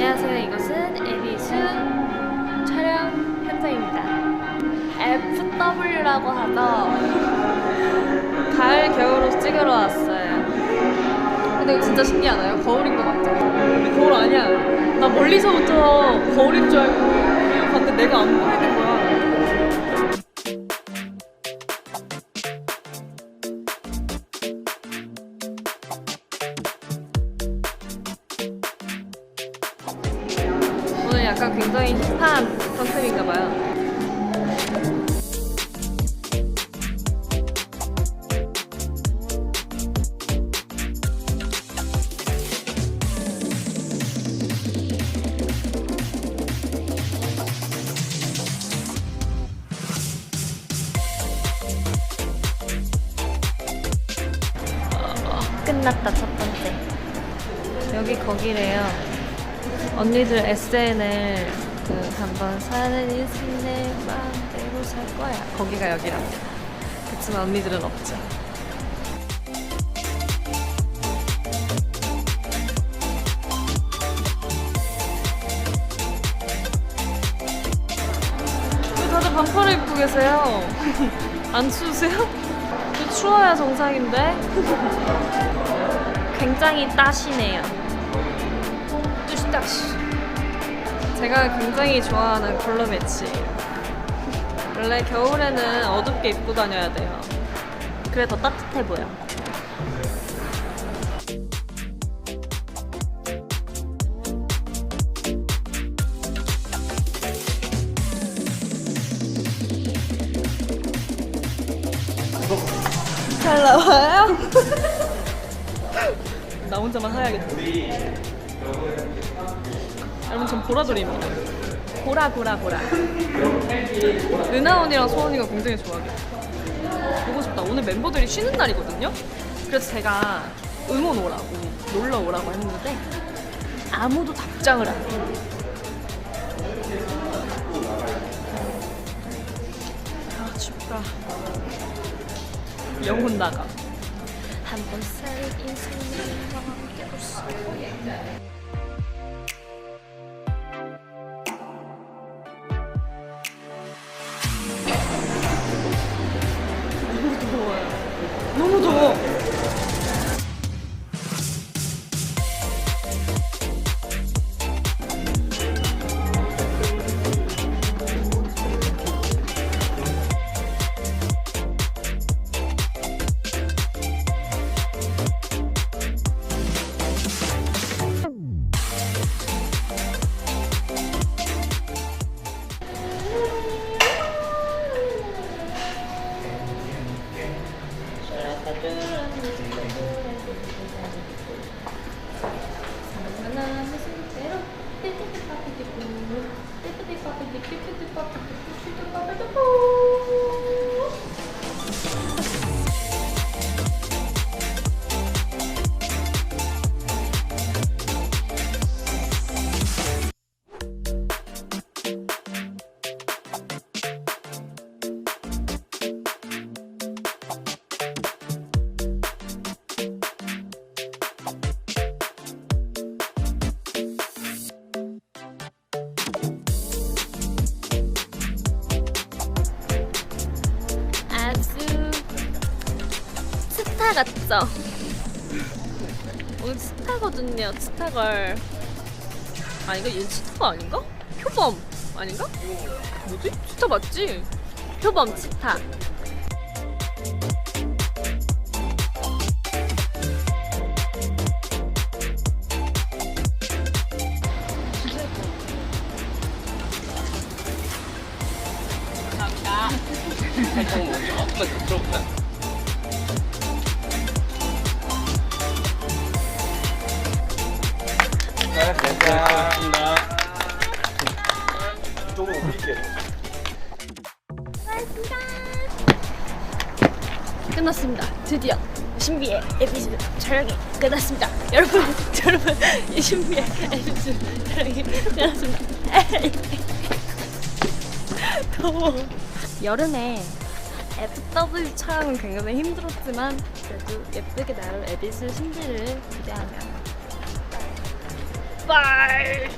안녕하세요. 이것은 에비수 촬영 현장입니다. FW라고 하죠. 가을 겨울옷 찍으러 왔어요. 근데 이거 진짜 신기하나요? 거울인 거 맞죠? 근데 거울 아니야. 나 멀리서부터 거울인 줄 알고 봤는데 내가 안보 약간 굉장히 힙한 컨셉인가 봐요. 끝났다 첫 번째. 여기 거기래요. 언니들 SNL 그 한번 사는 인생 내 마음대로 살 거야. 거기가 여기라. 그치만 언니들은 없죠. 왜 다들 반팔을 입고 계세요? 안 추우세요? 저 추워야 정상인데. 굉장히 따시네요. 뚜시따시. 제가 굉장히 좋아하는 컬러 매치예요. 원래 겨울에는 어둡게 입고 다녀야 돼요. 그래 더 따뜻해 보여. 잘 나와요? 나 혼자만 하야겠다. 여러분 전 보라돌이입니다. 보라 보라 보라. 은하 언니랑 소원이가 굉장히 좋아하겠다. 보고 싶다. 오늘 멤버들이 쉬는 날이거든요. 그래서 제가 응원 오라고 놀러 오라고 했는데 아무도 답장을 안 해요. 아 춥다. 영혼 나가. 한번 살 인생을 함께 수너 아 같죠? 오늘 스타거든요, 스타걸. 아, 이거 얘 스타가 아닌가? 표범 아닌가? 뭐지? 스타 맞지? 표범 스타. 감사합니다. 끝났습니다. 드디어 신비의 에피소드 촬영이 끝났습니다. 여러분, 여러분, 이 신비의 에피소드 촬영이 끝났습니다. 더워. 여름에 FW 촬영은 굉장히 힘들었지만 그래도 예쁘게 나올 에비스 신비를 기대하며 제발